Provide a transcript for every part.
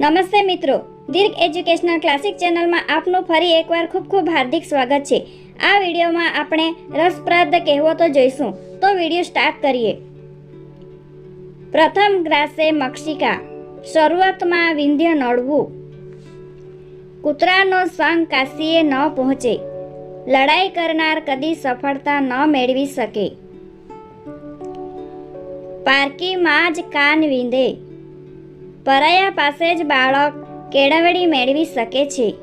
નમસ્તે મિત્રો. દીર્ઘ educational classic ચેનલમાં આપનું ફરી એકવાર ખૂબ ખૂબ હાર્દિક સ્વાગત છે. આ વિડીયોમાં આપણે રસપ્રદ કહેવતો જોઈશું. તો વીડિયો સ્ટાર્ટ કરીએ. પ્રથમ ગ્રાસે મક્ષિકા. શરૂઆતમાં વિંધ્ય નડવું. કૂતરાનો સંગ કાશીએ ન પહોંચે. લડાઈ કરનાર કદી સફળતા ન મેળવી શકે. પારકીમાં જ કાન વિંધે. પરાયા પાસે જ બાળક કેળવણી મેળવી શકે છે.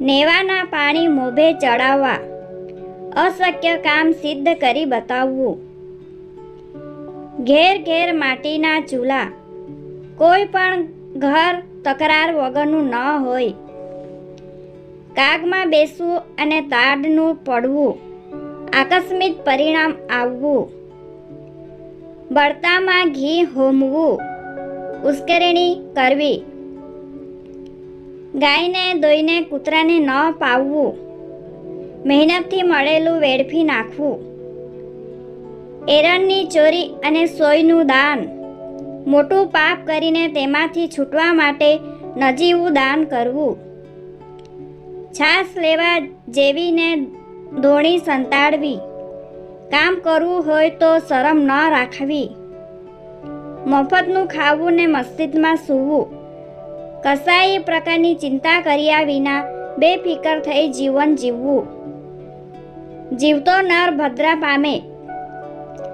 નેવાના પાણી મોભે ચડાવવા, અશક્ય કામ સિદ્ધ કરી બતાવવું. ઘેર ઘેર માટીના ચૂલા, કોઈ પણ ઘર તકરાર વગરનું ન હોય. કાગમાં બેસવું અને તાડનું પડવું, આકસ્મિક પરિણામ આવવું. બળતામાં ઘી હોમવું. ઉશ્કેરણી કરવી. ગાયને, દોઈને, કૂતરાને ન પાવવું. મહેનતથી મળેલું વેડફી નાખવું. એરણની ચોરી અને સોયનું દાન. મોટું પાપ કરીને તેમાંથી છૂટવા માટે નજીવું દાન કરવું. છાસ લેવા જેવીને ધોણી સંતાડવી. કામ કરવું હોય તો શરમ ન રાખવી. મફતનું ખાવું ને મસ્જિદમાં સૂવું. કસાય પ્રકારની ચિંતા કર્યા વિના બેફિકર થઈ જીવન જીવવું. જીવતો નર ભદ્રા પામે.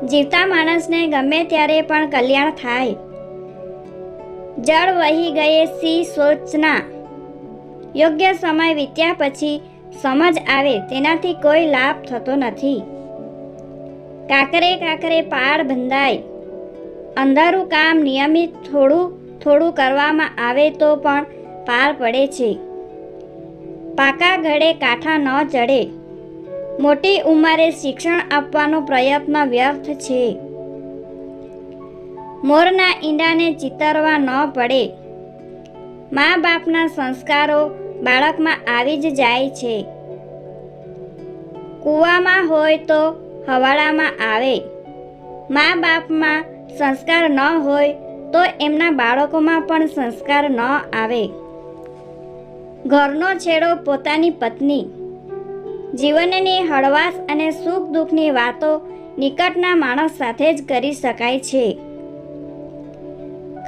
જીવતા માણસને ગમે ત્યારે પણ કલ્યાણ થાય. જળ વહી ગયે સી સોચના. યોગ્ય સમય વીત્યા પછી સમજ આવે, તેનાથી કોઈ લાભ થતો નથી. કાકરે કાકરે પાડ બંધાય. અંધારું કામ નિયમિત થોડું થોડું કરવામાં આવે તો પણ પાર પડે છે. પાકા ઘડે કાંઠા ન ચડે. મોટી ઉંમરે શિક્ષણ આપવાનો પ્રયત્ન વ્યર્થ છે. મોરના ઈંડાને ચિતરવા ન પડે. મા બાપના સંસ્કારો બાળકમાં આવી જ જાય છે. કૂવામાં હોય તો હવાડામાં આવે. મા બાપમાં સંસ્કાર ન હોય તો એમના બાળકોમાં પણ સંસ્કાર ન આવે. ઘરનો છેડો પોતાની પત્ની. જીવનની હળવાશ અને સુખ દુઃખની વાતો નિકટના માણસ સાથે જ કરી શકાય છે.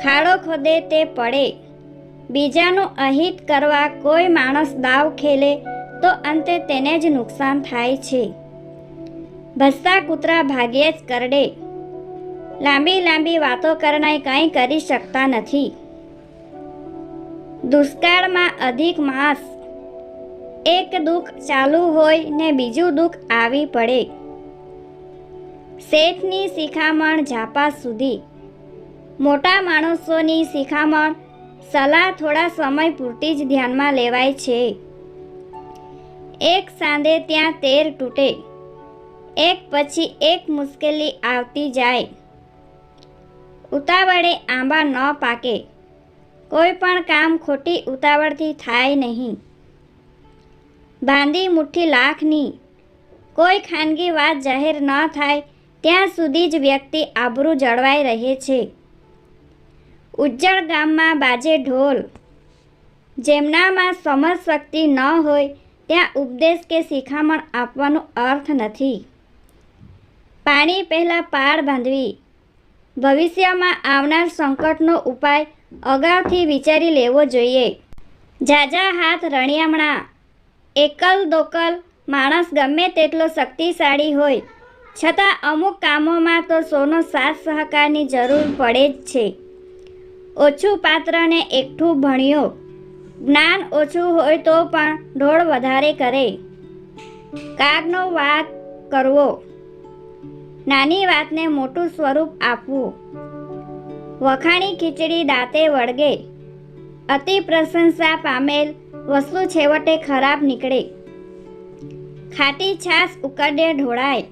ખાડો ખોદે તે પડે. બીજાનું અહિત કરવા કોઈ માણસ દાવ ખેલે તો અંતે તેને જ નુકસાન થાય છે. ભસતા કૂતરા ભાગ્યે જ કરડે. લાંબી લાંબી વાતો કરનાય કંઈ કરી શકતા નથી. દુષ્કાળમાં અધિક માસ. એક દુઃખ ચાલુ હોય ને બીજું દુઃખ આવી પડે. શેઠની શિખામણ ઝાપા સુધી. મોટા માણસોની શિખામણ સલાહ થોડા સમય પૂરતી જ ધ્યાનમાં લેવાય છે. એક સાંધે ત્યાં તેર તૂટે. એક પછી એક મુશ્કેલી આવતી જાય. ઉતાવળે આંબા ન પાકે. કોઈ પણ કામ ખોટી ઉતાવળથી થાય નહીં. બાંધી મુઠ્ઠી લાખની. કોઈ ખાનગી વાત જાહેર ન થાય, ત્યાં સુધી જ વ્યક્તિ આબરૂ જળવાઈ રહે છે. ઉજ્જળ ગામમાં બાજે ઢોલ. જેમનામાં સમજ શક્તિ ન હોય, ત્યાં ઉપદેશ કે શિખામણ આપવાનો અર્થ નથી. પાણી પહેલાં પાળ બાંધવી. ભવિષ્યમાં આવનાર સંકટનો ઉપાય અગાઉથી વિચારી લેવો જોઈએ. ઝાઝા હાથ રણિયામણા. એકલ દોકલ માણસ ગમે તેટલો શક્તિશાળી હોય. છતાં અમુક કામોમાં તો સોનો સાથ સહકારની જરૂર પડે જ છે. ઓછું પાત્રને એકઠું ભણ્યો. જ્ઞાન ઓછું હોય તો પણ ઢોળ વધારે કરે. કાગનો વાક કરવો. નાની વાતને મોટું સ્વરૂપ આપવું. વખાણી ખીચડી દાંતે વળગે. અતિ પ્રશંસા પામેલ વસ્તુ છેવટે ખરાબ નીકળે. ખાટી છાશ ઉકડે ઢોળાય.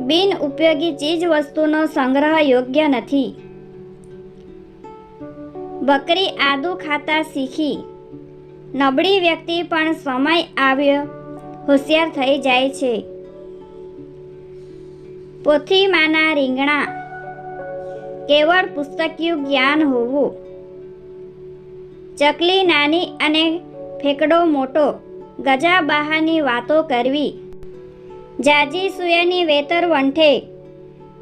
બિન ઉપયોગી ચીજ વસ્તુનો સંગ્રહ યોગ્ય નથી. બકરી આદુ ખાતા શીખી. નબળી વ્યક્તિ પણ સમય આવ્યો, હોશિયાર થઈ જાય છે. પોથીમાના રીંગણા. કેવળ પુસ્તકિયું જ્ઞાન હોવું. ચકલી નાની અને ફેકડો મોટો, ગજા બહાની વાતો કરવી. જાજી સુયાની વેતર વંઠે,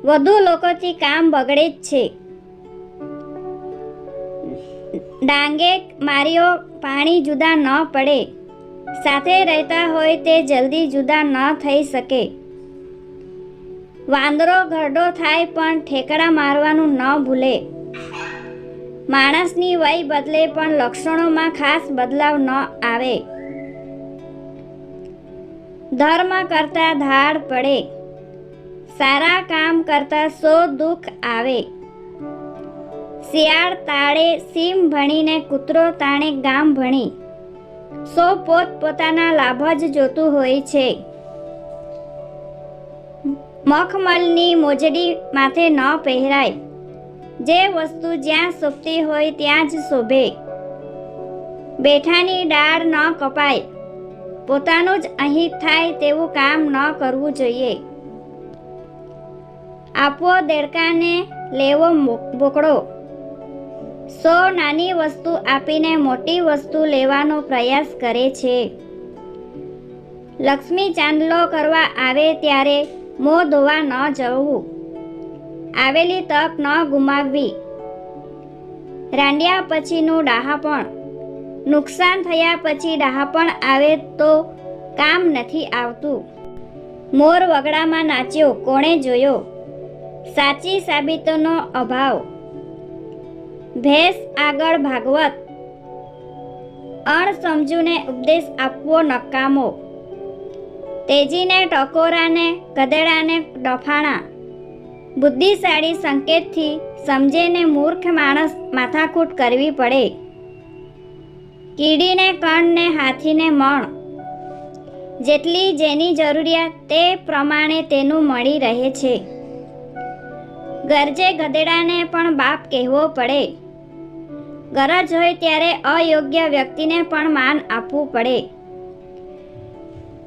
વધુ લોકોથી કામ બગડે જ છે. ડાંગે માર્યો પાણી જુદા ન પડે. સાથે રહેતા હોય તે જલ્દી જુદા ન થઈ શકે. વાંદરો ઘરડો થાય પણ ઠેકડા મારવાનું ન ભૂલે. માણસની વય બદલે પણ લક્ષણોમાં ખાસ બદલાવ ન આવે. ધર્મ કરતા ધાડ પડે. સારા કામ કરતા સો દુઃખ આવે. શિયાળ તાળે સીમ ભણીને કૂતરો તાણે ગામ ભણી. સો પોત પોતાના લાભ જ જોતું હોય છે. મખમલની મોજડી માથે ન પહેરાય. જે વસ્તુ જ્યાં શોભતી હોય ત્યાં જ શોભે. બેઠાની ડાળ ન કપાય. પોતાનું જ અહીં થાય તેવું કામ ન કરવું જોઈએ. આપવો દેડકાને લેવો બોકડો. સો નાની વસ્તુ આપીને મોટી વસ્તુ લેવાનો પ્રયાસ કરે છે. લક્ષ્મી ચાંદલો કરવા આવે ત્યારે મોં ધોવા ન જવું. આવેલી તક ન ગુમાવવી. રાંડ્યા પછીનું ડાહાપણ. નુકસાન થયા પછી ડાહાપણ આવે તો કામ નથી આવતું. મોર વગડામાં નાચ્યો, કોણે જોયો? સાચી સાબિતોનો અભાવ. ભેંસ આગળ ભાગવત. અણસમજુને ઉપદેશ આપવો નકામો. તેજીને, ટકોરાને, ગધેડાને ડફાણા. બુદ્ધિશાળી સંકેતથી સમજેને મૂર્ખ માણસ માથાકૂટ કરવી પડે. કીડીને, કણને, હાથીને મણ. જેટલી જેની જરૂરિયાત તે પ્રમાણે તેનું મળી રહે છે. ગરજે ગધેડાને પણ બાપ કહેવો પડે. ગરજ હોય ત્યારે અયોગ્ય વ્યક્તિને પણ માન આપવું પડે.